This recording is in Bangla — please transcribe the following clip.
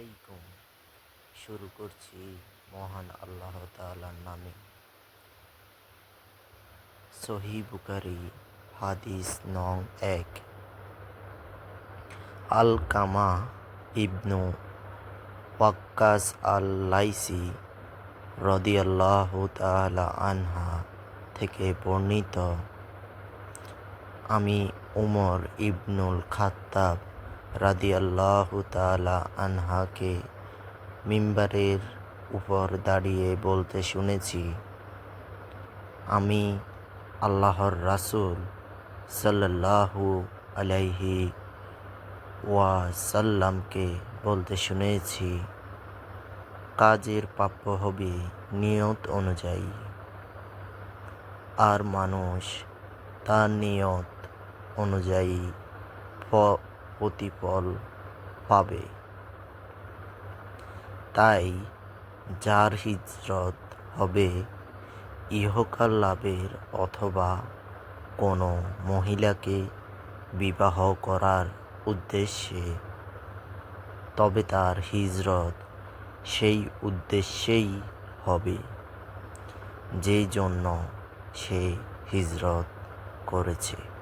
আলাইকুম শুরু করছি মহান আল্লাহ তাআলার নামে। সহি বুকারি হাদিস নং এক। আল কামা ইবনু ওয়াক্কাস আল লাইসি রদিয়াল্লাহু তাআলা আনহা থেকে বর্ণিত, আমি উমর ইবনুল খাত্তাব রাদিয়াল্লাহু তাআলা আনহাকে মিম্বারের উপর দাঁড়িয়ে বলতে শুনেছি, আমি আল্লাহর রাসূল সাল্লাল্লাহু আলাইহি ওয়া সাল্লামকে বলতে শুনেছি, কাজের প্রাপ্য হবে নিয়ত অনুযায়ী। আর মানুষ তার নিয়ত অনুযায়ী প্রতিফল পাবে। তাই যার হিজরত হবে, ইহকাল লাভের অথবা কোনো মহিলাকে বিবাহ করার উদ্দেশ্যে, তবে তার হিজরত সেই উদ্দেশ্যেই হবে, যেই জন্য সে হিজরত করেছে।